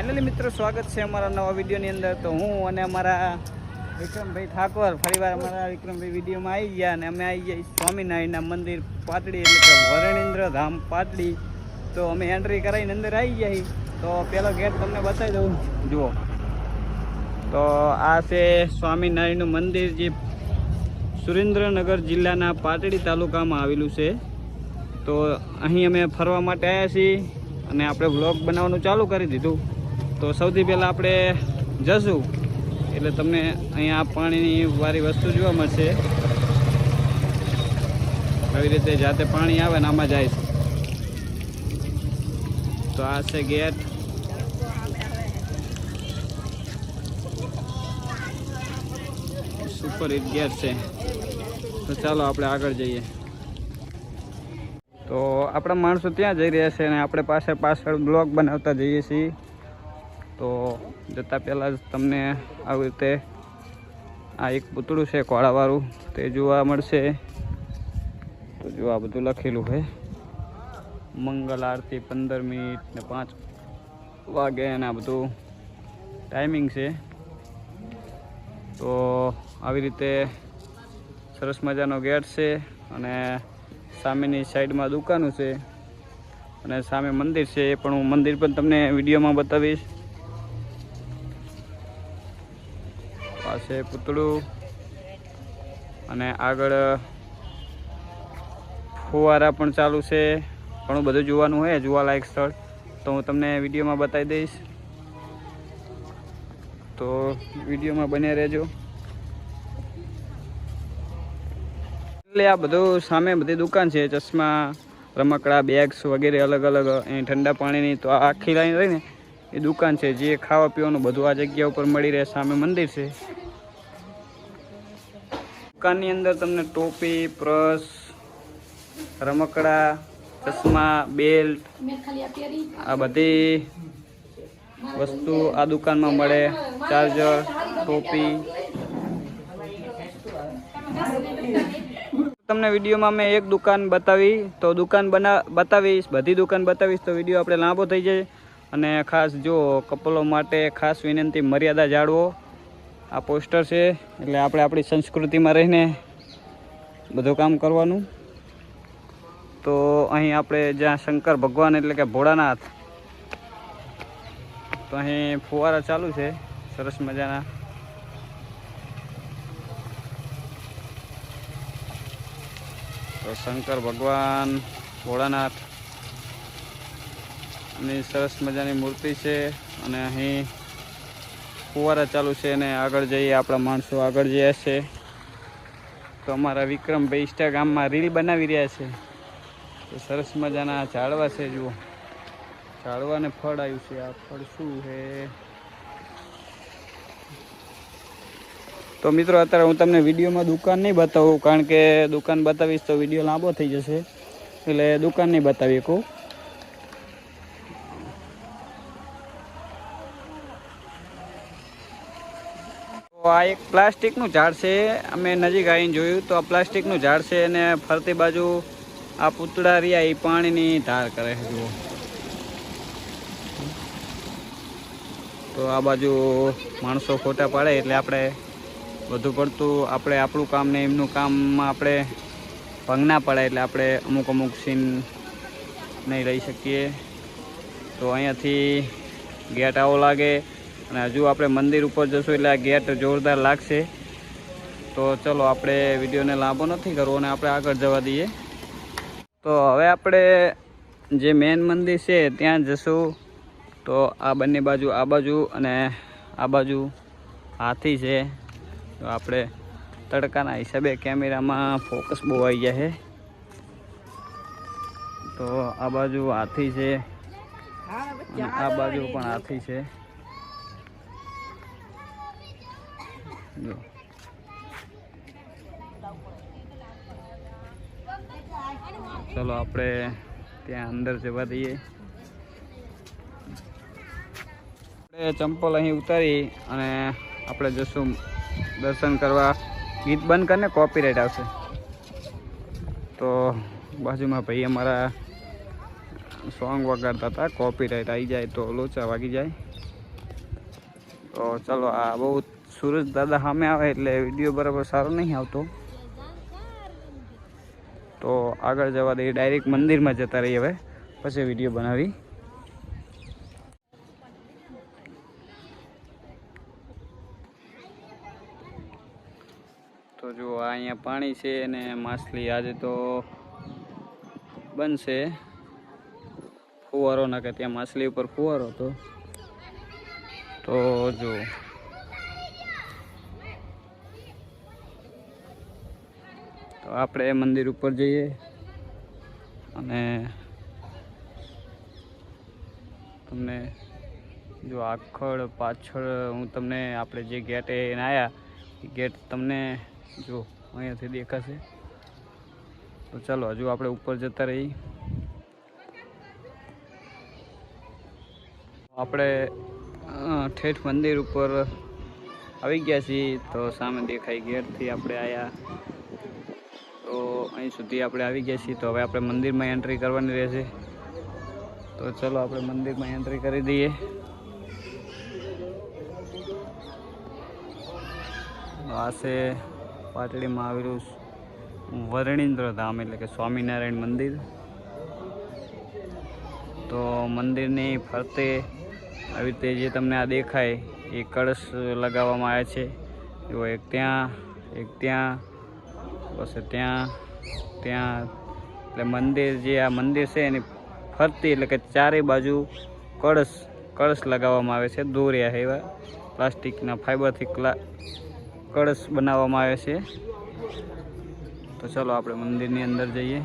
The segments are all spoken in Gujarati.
ફાઇનલી મિત્રો, સ્વાગત છે અમારા નવા વિડીયોની અંદર. તો હું અને અમારા વિક્રમભાઈ ઠાકોર ફરીવાર અમારા વિક્રમભાઈ વિડીયોમાં આવી ગયા અને અમે આવી ગયા સ્વામિનારાયણના મંદિર પાતળી એટલે કે વરણેન્દ્ર ધામ પાતળી તો અમે એન્ટ્રી કરાવીને અંદર આવી ગયા તો પેલો ગેટ તમને બતાવી દઉં. જુઓ. તો આ છે સ્વામિનારાયણનું મંદિર જે સુરેન્દ્રનગર જિલ્લાના પાટડી તાલુકામાં આવેલું છે. તો અહીં અમે ફરવા માટે આવ્યા છીએ અને આપણે વ્લોગ બનાવવાનું ચાલુ કરી દીધું. તો સૌથી પહેલાં આપણે જશું. એટલે તમને અહીંયા પાણીની વારી વસ્તુ જોવા મળશે. આવી રીતે જાતે પાણી આવે ને આમાં જાય છે. તો આ છે ગેટ. સુપર હિટ ગેટ છે. તો ચાલો આપણે આગળ જઈએ. તો આપણા માણસો ત્યાં જઈ રહ્યા છે અને આપણે પાસે પાછળ બ્લોગ બનાવતા જઈએ છીએ. તો જતાં પહેલાં જ તમને આવી રીતે આ એક પૂતળું છે, કોળાવાળું, તે જોવા મળશે. તો જો આ બધું લખેલું છે. મંગલ આરતી પંદર મિનિટ ને પાંચ વાગે અને આ બધું ટાઈમિંગ છે. તો આવી રીતે સરસ મજાનો ગેટ છે અને સામેની સાઈડમાં દુકાનો છે અને સામે મંદિર છે. એ પણ હું મંદિર પણ તમને વિડીયોમાં બતાવીશ. પાસે પૂતળું. અને આગળ ફુવારા પણ ચાલુ છે. ઘણું બધું જોવાનું હોય જોવાલાયક સ્થળ. તો હું તમને વિડીયોમાં બતાવી દઈશ. તો વિડીયોમાં બને રહેજો. એટલે આ બધું સામે બધી દુકાન છે, ચશ્મા, રમકડા, બેગ્સ વગેરે અલગ અલગ. અહીં ઠંડા પાણીની તો આખી લાઈન રહીને એ દુકાન છે, જે ખાવા પીવાનું બધું આ જગ્યા ઉપર મળી રહે, સામે મંદિર છે. દુકાનની અંદર તમને ટોપી બ્રશ રમકડા ચશ્મા બેલ્ટ આ બધી વસ્તુ આ દુકાનમાં મળે. ચાર્જર ટોપી. તમને વિડીયોમાં મેં એક દુકાન બતાવી તો દુકાન બના બતાવીશ બધી દુકાન બતાવીશ તો વીડિયો આપણે લાંબો થઈ જાય. અને ખાસ જો કપલો માટે ખાસ વિનંતી મર્યાદા જાળવો. આ પોસ્ટર છે, એટલે આપણે આપણી સંસ્કૃતિમાં રહીને બધું કામ કરવાનું. તો અહીં આપણે જ્યાં શંકર ભગવાન એટલે કે ભોળાનાથ, તો અહીં ફુવારા ચાલુ છે, સરસ મજાના. તો શંકર ભગવાન, ભોળાનાથની સરસ મજાની મૂર્તિ છે, અને અહીં ફુવારા ચાલુ છે અને આગળ જઈએ આપણા માણસો આગળ જયા છે તો અમારા વિક્રમભાઈ ઇન્સ્ટાગ્રામમાં રીલ બનાવી રહ્યા છે. તો સરસ મજાના ઝાડવા છે, જુઓ. ઝાડવાને ફળ આવ્યું છે. આ ફળ શું છે? તો મિત્રો, અત્યારે હું તમને વિડીયોમાં દુકાન નહીં બતાવું, કારણ કે દુકાન બતાવીશ તો વીડિયો લાંબો થઈ જશે. એટલે દુકાન નહીં બતાવી કહું આ એક પ્લાસ્ટિકનું ઝાડ છે. અમે નજીક આવીને જોયું તો આ પ્લાસ્ટિકનું ઝાડ છે અને ફરતી બાજુ આ પૂતળા રહ્યા એ પાણીની ધાર કરે છે, જુઓ. તો આ બાજુ માણસો ફોટા પાડે એટલે આપણે વધુ પડતું, આપણે આપણું કામ ને એમનું કામમાં આપણે ભંગ ના પડે એટલે આપણે અમુક અમુક સીન નહીં લઈ શકીએ. તો અહીંયાથી ગેટ આવો લાગે. અને હજુ આપણે મંદિર ઉપર જશું એટલે આ ગેટ જોરદાર લાગશે. તો ચલો, આપણે વિડીયોને લાંબો નથી કરવો અને આપણે આગળ જવા દઈએ. તો હવે આપણે જે મેન મંદિર છે ત્યાં જશું. તો આ બંને બાજુ, આ બાજુ અને આ બાજુ હાથી છે. તો આપણે તડકાના હિસાબે કેમેરામાં ફોકસ બહુ આવી ગયા છે. તો આ બાજુ હાથી છે. આ બાજુ પણ હાથી છે. ચલો આપણે ત્યાં અંદર જવા દઈએ. આપણે ચંપલ અહીં ઉતારી અને આપણે જશું દર્શન કરવા. ગીત બંધ કરીને કોપીરાઇટ આવશે. તો બાજુમાં ભાઈ અમારા સોંગ વગાડતા હતા કોપીરાઇટ આવી જાય તો લોચા વાગી જાય. તો ચલો આ બહુ સુરજ દાદા સામે આવે એટલે વીડિયો બરાબર સારો નહીં આવતો. તો આગળ જવા દઈએ. ડાયરેક્ટ મંદિરમાં જતા રહીએ હવે. પછી વીડિયો બનાવી. તો જો અહીંયા પાણી છે અને માછલી આજે તો બનશે. ફુવારો નાખે, ત્યાં માછલી ઉપર ફુવારો હતો. તો જો તો આપણે મંદિર ઉપર જઈએ. અને તમને જો આખળ પાછળ હું તમને આપણે જે ગેટ એને આવ્યા એ ગેટ તમને જો અહીંયાથી દેખાશે. તો ચાલો, હજુ આપણે ઉપર જતા રહીએ. આપણે ઠેઠ મંદિર ઉપર આવી ગયા છીએ. તો સામે દેખાય ગેટથી આપણે આવ્યા તો અહીં સુધી આપણે આવી ગયા છીએ. તો હવે આપણે મંદિરમાં એન્ટ્રી કરવાની રહેશે. તો ચલો આપણે મંદિરમાં એન્ટ્રી કરી દઈએ. આ છે પાટડીમાં આવેલું વરણીન્દ્ર ધામ એટલે કે સ્વામિનારાયણ મંદિર. તો મંદિરની ફરતે આવી રીતે જે તમને આ દેખાય, એ કળશ લગાવવામાં આવે છે. એવો એક ત્યાં એક ત્યાં પછી ત્યાં ત્યાં, એટલે મંદિર જે આ મંદિર છે એની ફરતી એટલે કે ચારે બાજુ કળશ કળશ લગાવવામાં આવે છે. દોર્યા એવા પ્લાસ્ટિકના ફાઈબરથી કળશ બનાવવામાં આવે છે. તો ચલો આપણે મંદિરની અંદર જઈએ.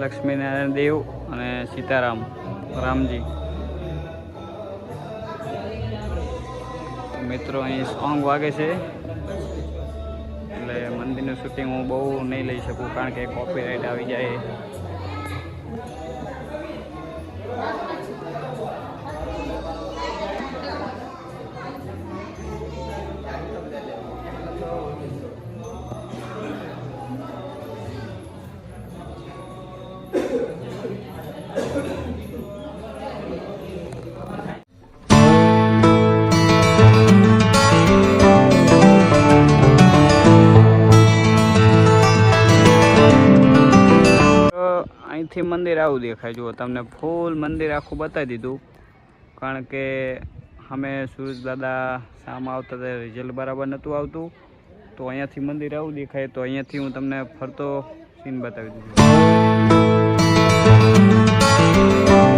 લક્ષ્મીનારાયણ દેવ અને સીતારામ, રામજી. મિત્રો, અહીં સોંગ વાગે છે. એટલે મંદિરનું શૂટિંગ હું બહુ નહીં લઈ શકું, કારણ કે કોપીરાઇટ આવી જાય. અહીંથી મંદિર આવું દેખાય. જુઓ, તમને ફૂલ મંદિર આખું બતાવી દીધું. કારણ કે અમે સુરજદાદા દાદા સામે આવતા હતા રિઝલ્ટ બરાબર નહોતું આવતું. તો અહીંયાથી મંદિર આવું દેખાય. તો અહીંયાથી હું તમને ફરતો સીન બતાવી દીધું.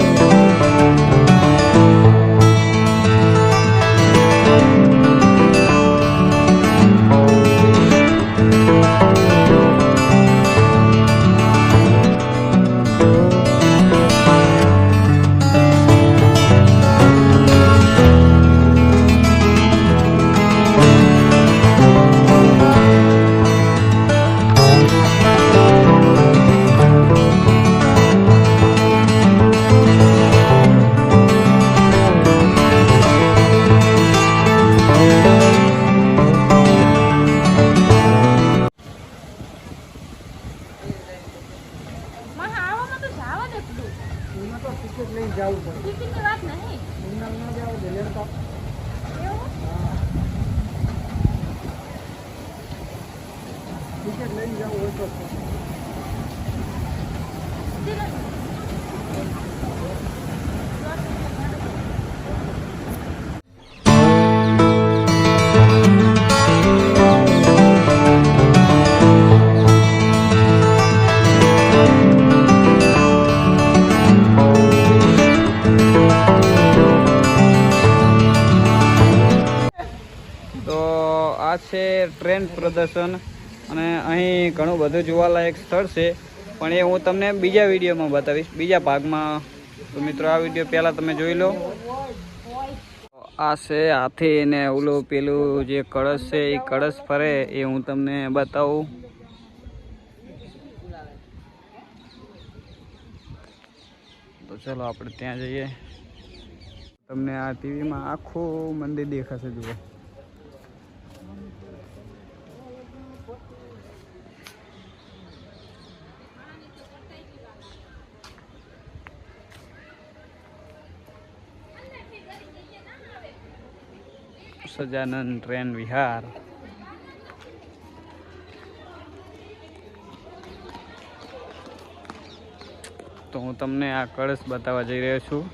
તો આ છે ટ્રેન પ્રદર્શન અને અહીં ઘણું બધું જોવાલાયક સ્થળ છે. પણ એ હું તમને બીજા વિડીયોમાં બતાવીશ. બીજા ભાગમાં. તો મિત્રો, આ વીડિયો પહેલાં તમે જોઈ લો. આ છે હાથી ને ઓલું પેલું જે કળશ છે એ કળશ ફરે એ હું તમને બતાવું. તો ચલો આપણે ત્યાં જઈએ. તમને આ ટીવીમાં આખું મંદિર દેખાશે, જુઓ. સજાનંદ ટ્રેન વિહાર તો હું તમને આ કળશ બતાવવા જઈ રહ્યો છું.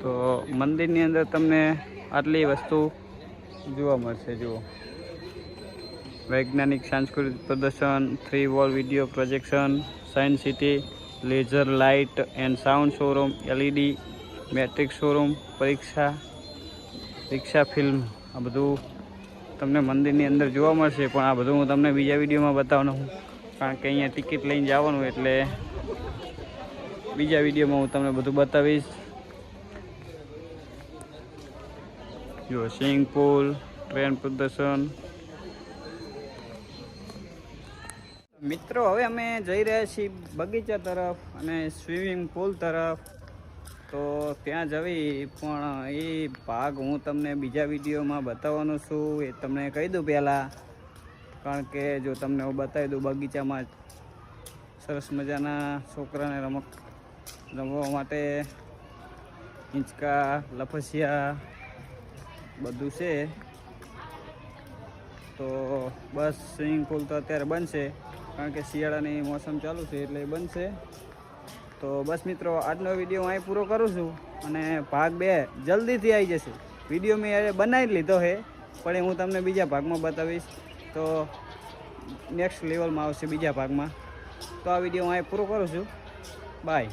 તો મંદિરની અંદર તમને આટલી વસ્તુ જોવા મળશે, જુઓ. વૈજ્ઞાનિક, સાંસ્કૃતિક પ્રદર્શન three wall video projection science city laser light and sound showroom LED metric showroom પરીક્ષા પરીક્ષા ફિલ્મ આ બધું તમને મંદિરની અંદર જોવા મળશે, પણ આ બધું હું તમને બીજા વિડીયોમાં બતાવવાનો હું કારણ કે અહીંયા ટિકિટ લઈને જવાનું એટલે બીજા વિડીયોમાં હું તમને બધું બતાવીશ. જો સ્વિમિંગ પુલ ટ્રેન પ્રદર્શન મિત્રો, હવે અમે જઈ રહ્યા છીએ બગીચા તરફ અને સ્વિમિંગ પુલ તરફ. તો ત્યાં જવી પણ એ ભાગ હું તમને બીજા વિડીયોમાં બતાવવાનો છું. એ તમને કહી દઉં પહેલાં. કારણ કે જો તમને હું બતાવી દઉં બગીચામાં સરસ મજાના છોકરાને રમક, રમવા માટે હિંચકા લપસિયા બધું છે. તો બસ સ્વિમિંગ પુલ તો અત્યારે બનશે. કારણ કે શિયાળાની મોસમ ચાલુ છે એટલે બનશે. તો બસ મિત્રો, આજનો વીડિયો અહીં પૂરો કરું છું અને ભાગ બે જલ્દીથી આવી જશે. વીડિયો મેં બનાવી લીધો છે, પણ હું તમને બીજા ભાગમાં બતાવીશ. તો નેક્સ્ટ લેવલમાં આવશે બીજા ભાગમાં. તો આ વીડિયો હું અહીં પૂરો કરું છું. બાય